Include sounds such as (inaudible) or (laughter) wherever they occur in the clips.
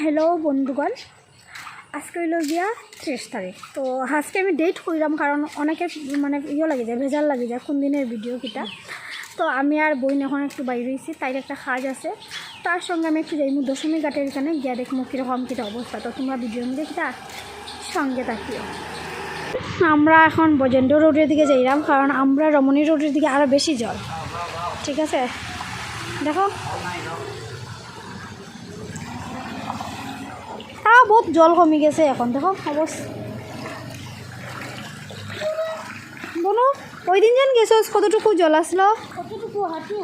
Hello বন্ধুগণ। আজকে হইল গিয়া ত্রিশ তারিখ। তো আজকে আমি ডেট কইলাম কারণ অনেকে মানে ইয়ে লাগে যায়, ভেজাল লাগে যায় কোন দিনের ভিডিও কিটা। তো আমি আর বইন এখন একটু বাইরে রয়েছি তাই একটা কাজ আছে। তার সঙ্গে আমি একটু যাইমু দশমী ঘাটের এখানে, গিয়া দেখব কীরকম কীটা অবস্থা। তো তোমরা ভিডিও মধ্যে কিটা সঙ্গে থাকিও। আমরা এখন বজেন্দ্র রোডের দিকে যাইলাম কারণ আমরা রমণী রোডের দিকে আরও বেশি জল ঠিক আছে? দেখো। জল কমে গেছে এখন দেখো অবস্থা। বলো ওই দিন যেন গেছো? কতটুকু জল আসলো? কতটুকু? হাঁটু।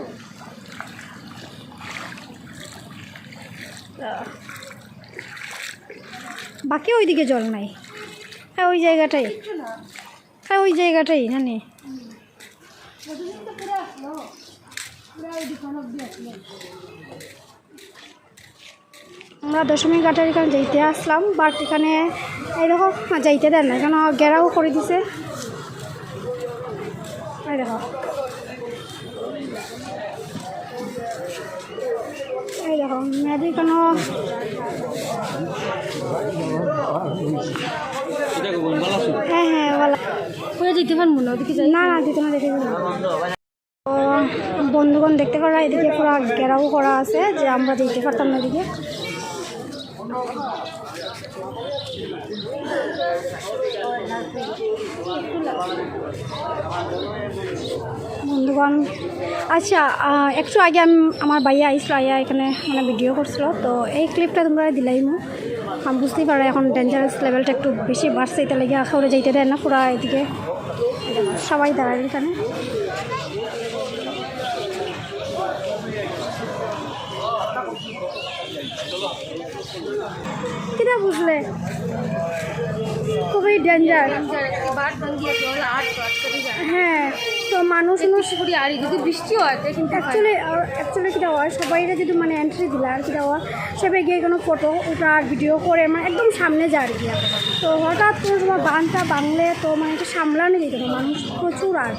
বাকি ওইদিকে জল নাই। হ্যাঁ ওই জায়গাটাই। হ্যাঁ ওই জায়গাটাই জানি। আমরা দশমী ঘাটের এখানে যাইতে আসলাম বাট এখানে এই দেখো যাইতে দেন না এখানে গেরাও করে দিছে। এই দেখো। এই দেখো মেয়েদের এখানে হ্যাঁ হ্যাঁ বলা কোথায় যেতে পারব না ওদিকে না না দিতে না দেখে বন্ধুগণ দেখতে পারা এদিকে পুরো ঘেরাও করা আছে যে আমরা যেতে পারতাম না এদিকে। বন্ধুগণ আচ্ছা একটু আগে আমি আমার বাইয়া আইসলো, আইয়া এখানে মানে ভিডিও করছিল, তো এই ক্লিপটা তোমরা দিলাই মো। আমি বুঝতেই পারো এখন ডেঞ্জারাস লেভেলটা একটু বেশি বাড়ছে এটা লেগে আখাউড়ে যাইতে দেয় না, পুরা এদিকে সবাই দাঁড়ায় এখানে। কিনা বুঝলে? খুবই ডেঞ্জার হ্যাঁ। তো মানুষ করে আর যদি বৃষ্টি হয় কিন্তু অ্যাকচুয়ালি অ্যাকচুয়ালি কীটা হয়? সবাই যদি মানে এন্ট্রি দিলা আর কীটা হয়? সবাই গিয়ে কোনো ফটো ওঠার ভিডিও করে মানে একদম সামনে যায় গিয়া তো হঠাৎ করে তোমার বানটা বাংলে তো মানে একটু সামলানো যেত না মানুষ প্রচুর আর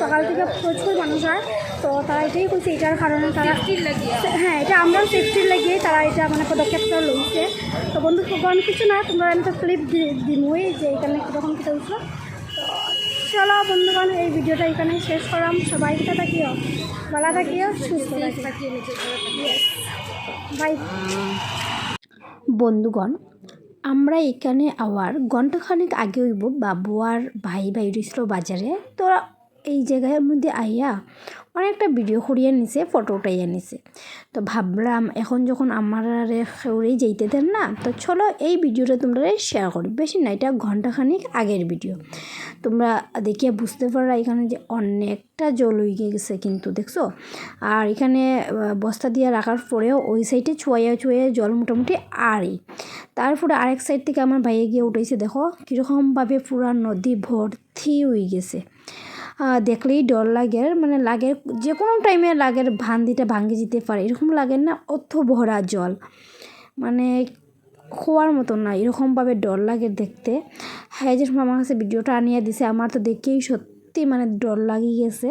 সকাল থেকে প্রচুর মানুষ হয় তো তারা এটাই করছে এটার কারণে তারা হ্যাঁ এটা আমরাও সেফটির লাগিয়ে তারা এটা মানে পদক্ষেপটা লইছে। তো বন্ধু কোনো কিছু না তোমরা আমি তো ক্লিপ দিমই যে এখানে কীরকম কী হয়েছিল চলো বন্ধুগণ এই ভিডিওটা এখানে শেষ করাম। সবাই কিটা থাকিও ভালো থাকিও সুস্থ থাকিও। বাই বন্ধুগণ আমরা এখানে আবার ঘন্টাখানেক আগে হইব বাবু আর ভাই ভাই রইছিল বাজারে। তোরা এই জায়গার মধ্যে আইয়া অনেকটা ভিডিও করিয়ে নিছে ফটো উঠাইয়া নিছে। তো ভাবলাম, এখন যখন আমার আর সেউরেই যাইতে দেন না, তো চলো এই ভিডিওটা তোমরা শেয়ার করি। বেশি না, এটা ঘন্টাখানিক আগের ভিডিও তোমরা দেখিয়ে বুঝতে পারা এখানে যে অনেকটা জল হয়ে গেছে কিন্তু, দেখছ? আর এখানে বস্তা দিয়ে রাখার পরেও ওই সাইডে ছুয়াইয়া ছুয়াইয়া জল মোটামুটি আরই তারপরে আরেক সাইড থেকে আমার ভাইয়ে গিয়ে উঠেছে দেখো, কীরকমভাবে পুরা নদী ভর্তি হয়ে গেছে। দেখলেই ডর লাগে। মানে লাগে যে কোনো টাইমে লাগের ভান্দিটা ভাঙ্গি যেতে পারে। এরকম লাগে না অত ভরা জল। মানে খোয়ার মতো না, এরকমভাবে ডর লাগে দেখতে। হ্যাঁ যেরকম আমার কাছে ভিডিওটা আনিয়ে দিছে, আমার তো দেখেই সত্যি মানে ডর লাগিয়ে গেছে।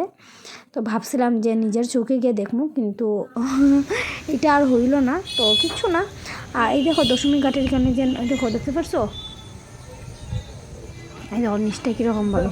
তো ভাবছিলাম যে নিজের চোখে গিয়ে দেখব, কিন্তু (laughs) এটা আর হইল না। তো কিচ্ছু না। আর এই দেখো দশমী ঘাটের এখানে যে দেখো দেখতে পারছ? এই দেখো নিচটা কীরকমভাবে